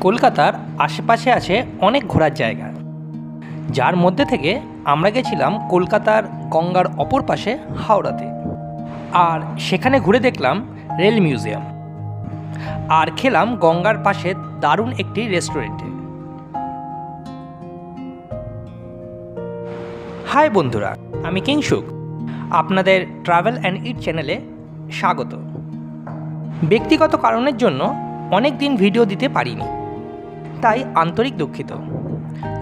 কলকাতার আশেপাশে আছে অনেক ঘোরার জায়গা। যার মধ্যে থেকে আমরা গেছিলাম কলকাতার গঙ্গার অপর পাশে হাওড়াতে। আর সেখানে ঘুরে দেখলাম রেল মিউজিয়াম। আর খেলাম গঙ্গার পাশে দারুণ একটি রেস্টুরেন্টে। হাই বন্ধুরা, আমি কিংসুক আপনাদের ট্রাভেল অ্যান্ড ইট চ্যানেলে স্বাগত। ব্যক্তিগত কারণের জন্য অনেক দিন ভিডিও দিতে পারিনি। তাই আন্তরিক দুঃখিত।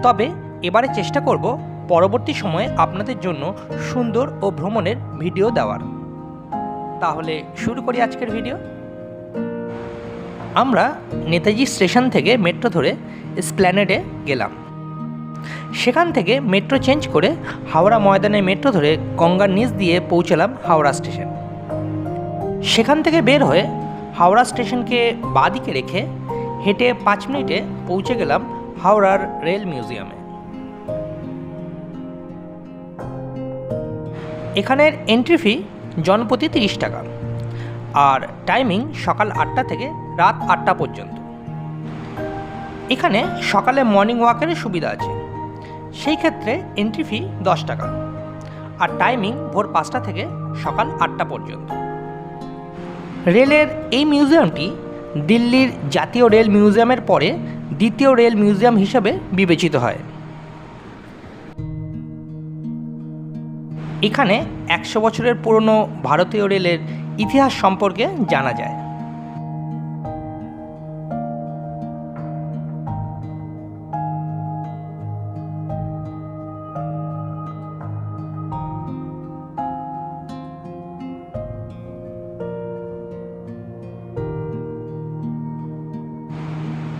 তবে এবারে চেষ্টা করব পরবর্তী সময়ে আপনাদের জন্য সুন্দর ও ভ্রমণের ভিডিও দেওয়ার। তাহলে শুরু করি আজকের ভিডিও। আমরা নেতাজি স্টেশন থেকে মেট্রো ধরে স্প্ল্যানেডে গেলাম। সেখান থেকে মেট্রো চেঞ্জ করে হাওড়া ময়দানে মেট্রো ধরে গঙ্গার নিচ দিয়ে পৌঁছালাম হাওড়া স্টেশন। সেখান থেকে বের হয়ে হাওড়া স্টেশনকে বাঁদিকে রেখে হেঁটে পাঁচ মিনিটে পৌঁছে গেলাম হাওড়ার রেল মিউজিয়ামে। এখানের এন্ট্রি ফি জনপ্রতি তিরিশ টাকা আর টাইমিং সকাল আটটা থেকে রাত আটটা পর্যন্ত। এখানে সকালে মর্নিং ওয়াকের সুবিধা আছে। সেই ক্ষেত্রে এন্ট্রি ফি দশ টাকা আর টাইমিং ভোর পাঁচটা থেকে সকাল আটটা পর্যন্ত। রেলের এই মিউজিয়ামটি দিল্লির জাতীয় রেল মিউজিয়ামের পরে দ্বিতীয় রেল মিউজিয়াম হিসেবে বিবেচিত হয়। এখানে একশো বছরের পুরনো ভারতীয় রেলের ইতিহাস সম্পর্কে জানা যায়।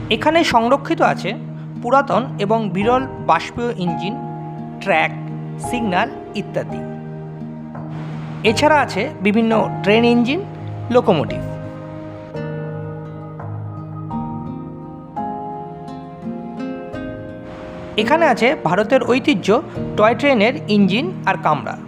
এখানে সংরক্ষিত আছে পুরাতন এবং বিরল বাষ্পীয় ইঞ্জিন, ট্র্যাক, সিগন্যাল ইত্যাদি। এছাড়া আছে বিভিন্ন ট্রেন ইঞ্জিন, লোকোমোটিভ। এখানে আছে ভারতের ঐতিহ্য টয় ট্রেনের ইঞ্জিন আর কামরা।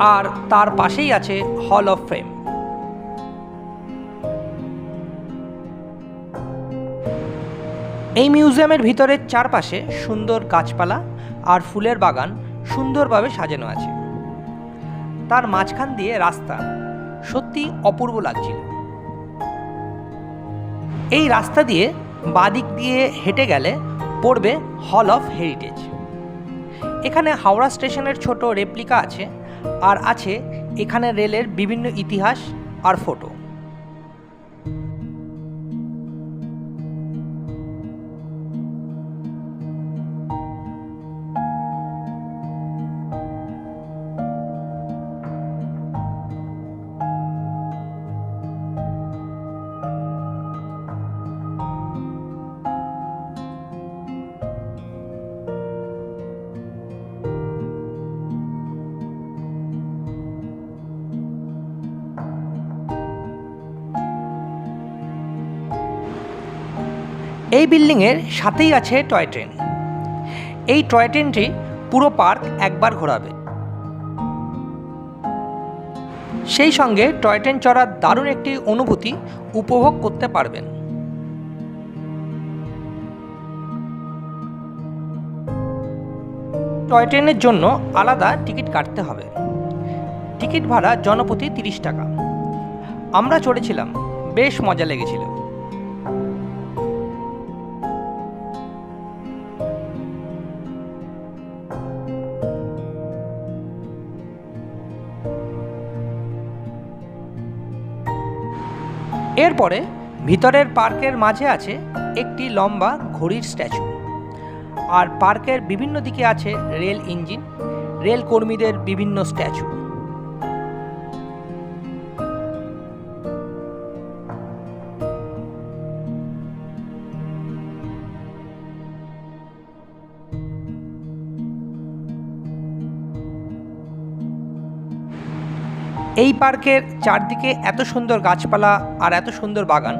আর তার পাশেই আছে হল অফ ফেম এই মিউজিয়ামের ভিতরের চারপাশে সুন্দর গাছপালা আর ফুলের বাগান সুন্দরভাবে সাজানো আছে। তার মাঝখান দিয়ে রাস্তা সত্যি অপূর্ব লাগছিল। এই রাস্তা দিয়ে বাদিক দিয়ে হেঁটে গেলে পড়বে হল অফ হেরিটেজ এখানে হাওড়া স্টেশনের ছোট রেপ্লিকা আছে। আর আছে এখানে রেলের বিভিন্ন ইতিহাস আর ফটো এই বিল্ডিংয়ের সাথেই আছে টয় ট্রেন। এই টয় ট্রেনটি পুরো পার্ক একবার ঘোরাবে। সেই সঙ্গে টয় ট্রেন চড়ার দারুণ একটি অনুভূতি উপভোগ করতে পারবেন। টয় ট্রেনের জন্য আলাদা টিকিট কাটতে হবে। টিকিট ভাড়া জনপ্রতি তিরিশ টাকা। আমরা চড়েছিলাম, বেশ মজা লেগেছিল। এরপরে ভিতরের পার্কের মাঝে আছে একটি লম্বা ঘড়ির স্ট্যাচু। আর পার্কের বিভিন্ন দিকে আছে রেল ইঞ্জিন। রেল কর্মীদের বিভিন্ন স্ট্যাচু। এই পার্কের চারদিকে এত সুন্দর গাছপালা আর এত সুন্দর বাগান।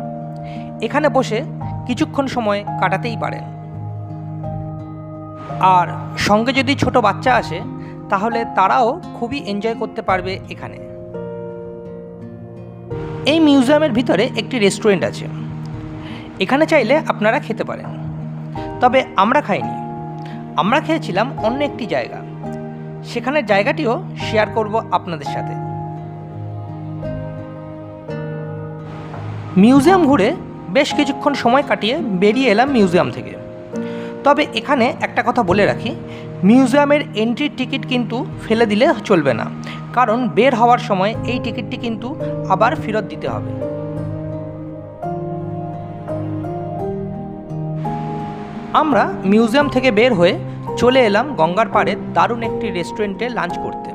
এখানে বসে কিছুক্ষণ সময় কাটাতেই পারেন। আর সঙ্গে যদি ছোট বাচ্চা আসে, তাহলে তারাও খুবই এনজয় করতে পারবে এখানে। এই মিউজিয়ামের ভিতরে একটি রেস্টুরেন্ট আছে। এখানে চাইলে আপনারা খেতে পারেন। তবে আমরা খাইনি। আমরা খেয়েছিলাম অন্য একটি জায়গা। সেখানের জায়গাটিও শেয়ার করব আপনাদের সাথে। মিউজিয়াম ঘুরে বেশ কিছুক্ষণ সময় কাটিয়ে বেরিয়ে এলাম মিউজিয়াম থেকে। তবে এখানে একটা কথা বলে রাখি, মিউজিয়ামের এন্ট্রির টিকিট কিন্তু ফেলে দিলে চলবে না, কারণ বের হওয়ার সময় এই টিকিটটি কিন্তু আবার ফেরত দিতে হবে। আমরা মিউজিয়াম থেকে বের হয়ে চলে এলাম গঙ্গার পাড়ে দারুণ একটি রেস্টুরেন্টে লাঞ্চ করতে।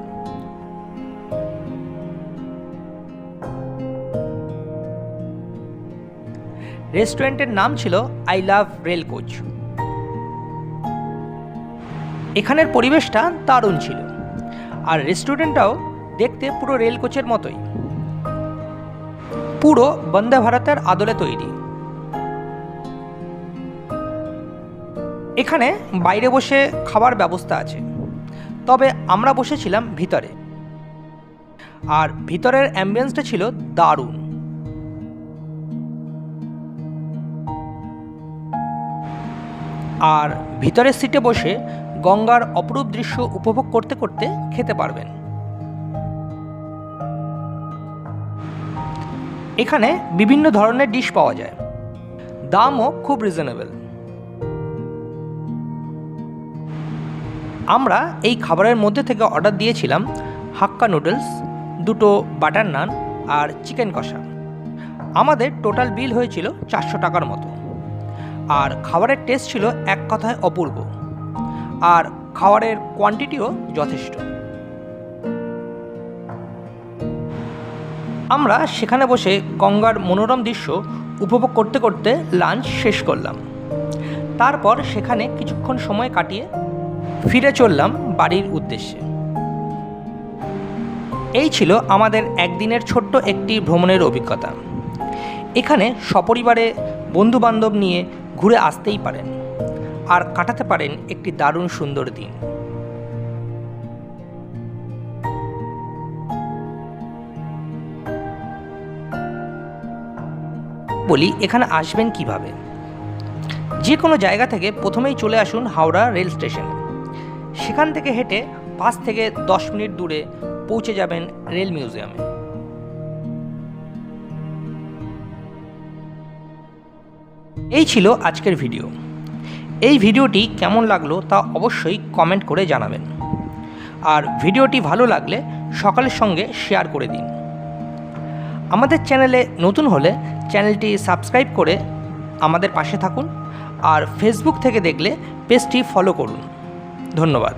রেস্টুরেন্টের নাম ছিল আই লাভ রেল কোচ। এখানের পরিবেশটা দারুণ ছিল। আর রেস্টুরেন্টটাও দেখতে পুরো রেল কোচের মতোই। পুরো বন্দে ভারতের আদলে তৈরি। এখানে বাইরে বসে খাবার ব্যবস্থা আছে। তবে আমরা বসেছিলাম ভিতরে। আর ভিতরের অ্যাম্বিয়েন্সটা ছিল দারুণ। আর ভিতরের সিটে বসে গঙ্গার অপরূপ দৃশ্য উপভোগ করতে করতে খেতে পারবেন। এখানে বিভিন্ন ধরনের ডিশ পাওয়া যায়। দামও খুব রিজনেবল আমরা এই খাবারের মধ্যে থেকে অর্ডার দিয়েছিলাম হাক্কা নুডলস, দুটো বাটার নান আর চিকেন কষা। আমাদের টোটাল বিল হয়েছিল চারশো টাকার মতো। আর খাবারের টেস্ট ছিল এক কথায় অপূর্ব। আর খাবারের কোয়ান্টিটিও যথেষ্ট। আমরা সেখানে বসে গঙ্গার মনোরম দৃশ্য উপভোগ করতে করতে লাঞ্চ শেষ করলাম। তারপর সেখানে কিছুক্ষণ সময় কাটিয়ে ফিরে চললাম বাড়ির উদ্দেশ্যে। এই ছিল আমাদের একদিনের ছোট্ট একটি ভ্রমণের অভিজ্ঞতা। এখানে সপরিবারে বন্ধুবান্ধব নিয়ে ঘুরে আসতেই পারেন আর কাটাতে পারেন একটি দারুণ সুন্দর দিন। বলি, এখানে আসবেন কীভাবে? যে কোনো জায়গা থেকে প্রথমেই চলে আসুন হাওড়া রেল স্টেশনে। সেখান থেকে হেঁটে পাঁচ থেকে দশ মিনিট দূরে পৌঁছে যাবেন রেল মিউজিয়ামে। এই ছিল আজকের ভিডিও। এই ভিডিওটি কেমন লাগল তা অবশ্যই কমেন্ট করে জানাবেন। আর ভিডিওটি ভালো লাগলে সকালের সঙ্গে শেয়ার করে দিন। আমাদের চ্যানেলে নতুন হলে চ্যানেলটি সাবস্ক্রাইব করে আমাদের পাশে থাকুন আর ফেসবুক থেকে দেখলে পেজটি ফলো করুন। ধন্যবাদ।